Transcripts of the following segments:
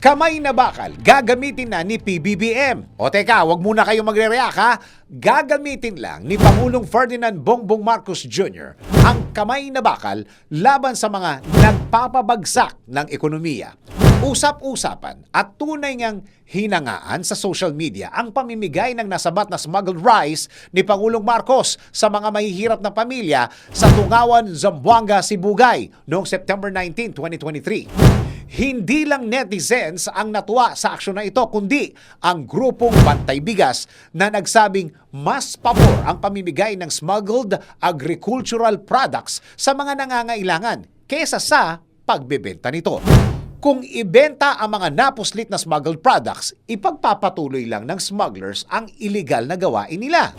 Kamay na bakal, gagamitin na ni PBBM. O teka, wag muna kayong magre-react ha. Gagamitin lang ni Pangulong Ferdinand Bongbong Marcos Jr. ang kamay na bakal laban sa mga nagpapabagsak ng ekonomiya. Usap-usapan at tunay ngang hinangaan sa social media ang pamimigay ng nasabat na smuggled rice ni Pangulong Marcos sa mga mahihirap na pamilya sa Tungawan, Zamboanga, Sibugay noong September 19, 2023. Hindi lang netizens ang natuwa sa aksyon na ito, kundi ang grupong Bantay Bigas na nagsabing mas pabor ang pamimigay ng smuggled agricultural products sa mga nangangailangan kesa sa pagbebenta nito. Kung ibenta ang mga napuslit na smuggled products, ipagpapatuloy lang ng smugglers ang illegal na gawain nila.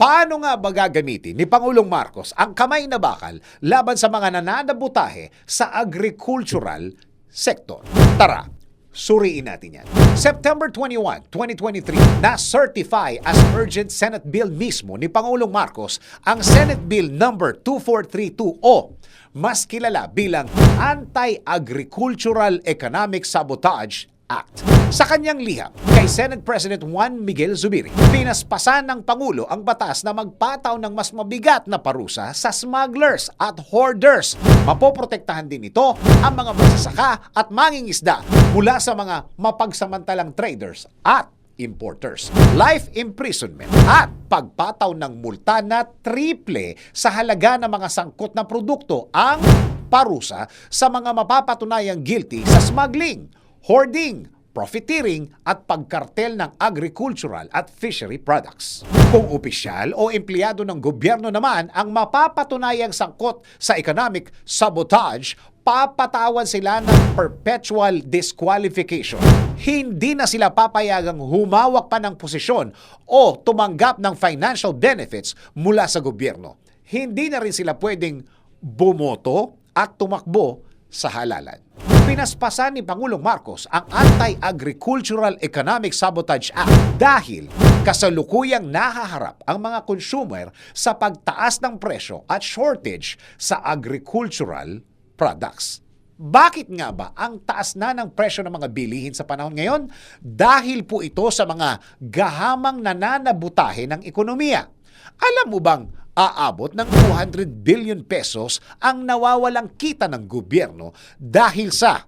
Paano nga ba gagamitin ni Pangulong Marcos ang kamay na bakal laban sa mga nananabutahe sa agricultural sector? Tara, suriin natin yan. September 21, 2023, na-certify as urgent Senate Bill mismo ni Pangulong Marcos ang Senate Bill number 2432 o mas kilala bilang Anti-Agricultural Economic Sabotage Act. Sa kanyang liham kay Senate President Juan Miguel Zubiri, pinaspasan ng Pangulo ang batas na magpataw ng mas mabigat na parusa sa smugglers at hoarders. Mapoprotektahan din ito ang mga magsasaka at mangingisda mula sa mga mapagsamantalang traders at importers. Life imprisonment at pagpataw ng multa na triple sa halaga ng mga sangkot na produkto ang parusa sa mga mapapatunayang guilty sa smuggling, hoarding, profiteering at pagkartel ng agricultural at fishery products. Kung opisyal o empleyado ng gobyerno naman ang mapapatunayang sangkot sa economic sabotage, papatawan sila ng perpetual disqualification. Hindi na sila papayagang humawak pa ng posisyon o tumanggap ng financial benefits mula sa gobyerno. Hindi na rin sila pwedeng bumoto at tumakbo sa halalan. Pinaspasan ni Pangulong Marcos ang Anti-Agricultural Economic Sabotage Act dahil kasalukuyang nahaharap ang mga consumer sa pagtaas ng presyo at shortage sa agricultural products. Bakit nga ba ang taas na ng presyo ng mga bilihin sa panahon ngayon? Dahil po ito sa mga gahamang nananabutahe ng ekonomiya. Alam mo bang aabot ng 200 billion pesos ang nawawalang kita ng gobyerno dahil sa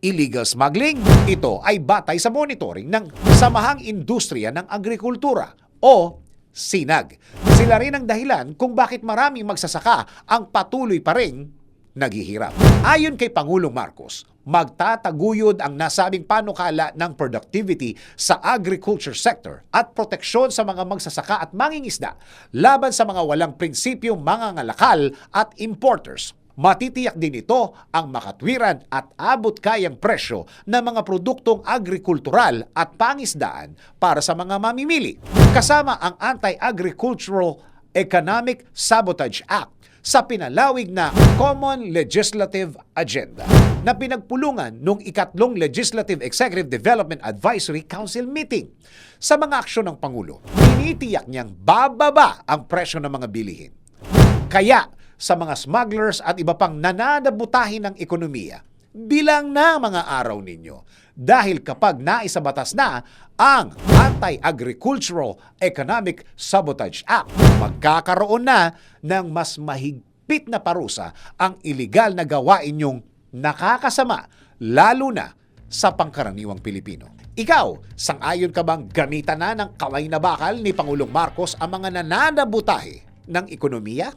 illegal smuggling. Ito ay batay sa monitoring ng Samahang Industriya ng Agrikultura o SINAG. Sila rin ang dahilan kung bakit maraming magsasaka ang patuloy pa rin naghihirap. Ayon kay Pangulong Marcos, magtataguyod ang nasabing panukala ng productivity sa agriculture sector at proteksyon sa mga magsasaka at mangingisda laban sa mga walang prinsipyong mga ngalakal at importers. Matitiyak din ito ang makatwiran at abot kayang presyo ng mga produktong agrikultural at pangisdaan para sa mga mamimili. Kasama ang Anti-Agricultural Economic Sabotage Act sa pinalawig na Common Legislative Agenda na pinagpulungan noong ikatlong Legislative Executive Development Advisory Council meeting. Sa mga aksyon ng Pangulo, tinitiyak niyang bababa ang presyo ng mga bilihin. Kaya sa mga smugglers at iba pang nananabutahin ng ekonomiya, bilang na mga araw ninyo. Dahil kapag naisabatas na ang Anti-Agricultural Economic Sabotage Act, magkakaroon na ng mas mahigpit na parusa ang iligal na gawain yung nakakasama, lalo na sa pangkaraniwang Pilipino. Ikaw, sang-ayon ka bang gamitan na ng kamay na bakal ni Pangulong Marcos ang mga nananabutahe ng ekonomiya?